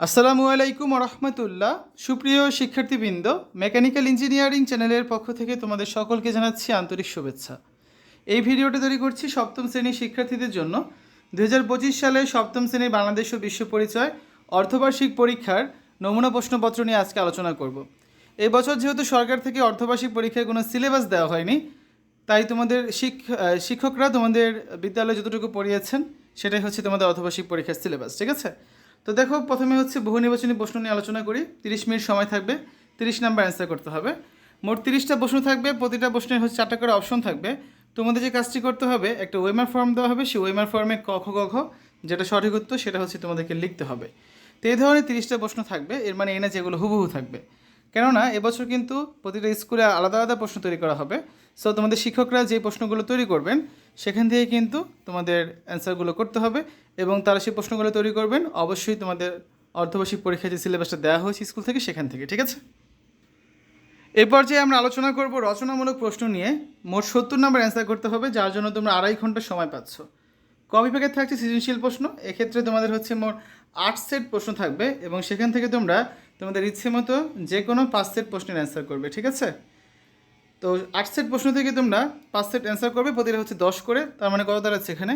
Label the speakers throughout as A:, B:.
A: আসসালামু আলাইকুম রহমতুল্লাহ। সুপ্রিয় শিক্ষার্থীবৃন্দ, মেকানিক্যাল ইঞ্জিনিয়ারিং চ্যানেলের পক্ষ থেকে তোমাদের সকলকে জানাচ্ছি আন্তরিক শুভেচ্ছা। এই ভিডিওটি তৈরি করছি সপ্তম শ্রেণির শিক্ষার্থীদের জন্য। দু হাজার পঁচিশ সালে সপ্তম শ্রেণির বাংলাদেশ ও বিশ্ব পরিচয় অর্ধবার্ষিক পরীক্ষার নমুনা প্রশ্নপত্র নিয়ে আজকে আলোচনা করব। এই বছর যেহেতু সরকার থেকে অর্ধবার্ষিক পরীক্ষায় কোনো সিলেবাস দেওয়া হয়নি, তাই তোমাদের শিক শিক্ষকরা তোমাদের বিদ্যালয়ে যতটুকু পড়িয়েছেন, সেটাই হচ্ছে তোমাদের অর্ধবার্ষিক পরীক্ষার সিলেবাস, ঠিক আছে? তো দেখো, প্রথমে হচ্ছে বহু নির্বাচনী প্রশ্ন নিয়ে আলোচনা করি। তিরিশ মিনিট সময় থাকবে, তিরিশ নাম্বার অ্যান্সার করতে হবে। মোট তিরিশটা প্রশ্ন থাকবে, প্রতিটা প্রশ্নের হচ্ছে চারটা করে অপশন থাকবে। তোমাদের যে কাজটি করতে হবে, একটা ওয়েমার ফর্ম দেওয়া হবে। সেই ওয়েমার ফর্মে ক, খ, গ, ঘ, যেটা সঠিক উত্তর, সেটা হচ্ছে তোমাদেরকে লিখতে হবে। তো এই ধরনের তিরিশটা প্রশ্ন থাকবে, এর মানে এই না যেগুলো হুবহু থাকবে। কেননা, এবছর কিন্তু প্রতিটা স্কুলে আলাদা আলাদা প্রশ্ন তৈরি করা হবে। সো তোমাদের শিক্ষকরা যে প্রশ্নগুলো তৈরি করবেন সেখান থেকে কিন্তু তোমাদের অ্যান্সারগুলো করতে হবে এবং তারা সেই প্রশ্নগুলো তৈরি করবেন। অবশ্যই তোমাদের অর্ধবার্ষিক পরীক্ষায় যে সিলেবাসটা দেওয়া হয়েছে স্কুল থেকে সেখান থেকে, ঠিক আছে? এরপর পর্যায়ে আমরা আলোচনা করব রচনামূলক প্রশ্ন নিয়ে। মোট সত্তর নম্বর অ্যান্সার করতে হবে, যার জন্য তোমরা আড়াই ঘণ্টা সময় পাচ্ছ। ক বিভাগের থাকছে সৃজনশীল প্রশ্ন, এক্ষেত্রে তোমাদের হচ্ছে মোট আট সেট প্রশ্ন থাকবে এবং সেখান থেকে তোমরা তোমাদের ইচ্ছে মতো যে কোনো পাঁচ সেট প্রশ্নের অ্যান্সার করবে, ঠিক আছে? তো আট সেট প্রশ্ন থেকে তোমরা পাঁচ সেট অ্যান্সার করবে, প্রতিটা হচ্ছে দশ করে। তার মানে কত দাঁড়াচ্ছে এখানে?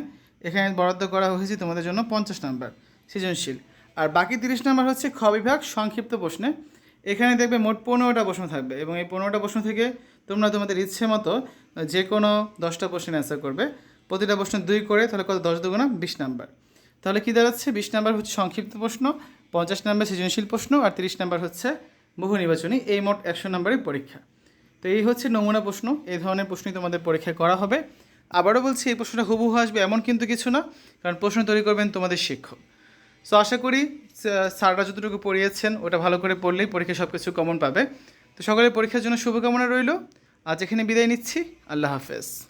A: এখানে বরাদ্দ করা হয়েছে তোমাদের জন্য পঞ্চাশ নাম্বার সৃজনশীল। আর বাকি তিরিশ নাম্বার হচ্ছে খ বিভাগ, সংক্ষিপ্ত প্রশ্নে। এখানে দেখবে মোট পনেরোটা প্রশ্ন থাকবে এবং এই পনেরোটা প্রশ্ন থেকে তোমরা তোমাদের ইচ্ছে মতো যে কোনো দশটা প্রশ্নের অ্যান্সার করবে। প্রতিটা প্রশ্ন দুই করে, তাহলে কত? দশ দুগুণা বিশ নাম্বার তাহলে কী দাঁড়াচ্ছে? বিশ নাম্বার হচ্ছে সংক্ষিপ্ত প্রশ্ন, পঞ্চাশ নাম্বার সৃজনশীল প্রশ্ন, আর তিরিশ নাম্বার হচ্ছে বহু নির্বাচনী, এই মোট একশো নাম্বারের পরীক্ষা। তো এই হচ্ছে নমুনা প্রশ্ন। এই ধরনের প্রশ্নই তোমাদের পরীক্ষায় করা হবে। আবারও বলছি, এই প্রশ্নটা হুবহু আসবে, এমন কিন্তু কিছু না, কারণ প্রশ্ন তৈরি করবেন তোমাদের শিক্ষক। সো আশা করি স্যার- স্যাররা যতটুকু পড়িয়েছেন, ওটা ভালো করে পড়লেই পরীক্ষায় সব কিছু কমন পাবে। তো সকলের পরীক্ষার জন্য শুভকামনা রইল। আজ এখানে বিদায় নিচ্ছি। আল্লাহ হাফেজ।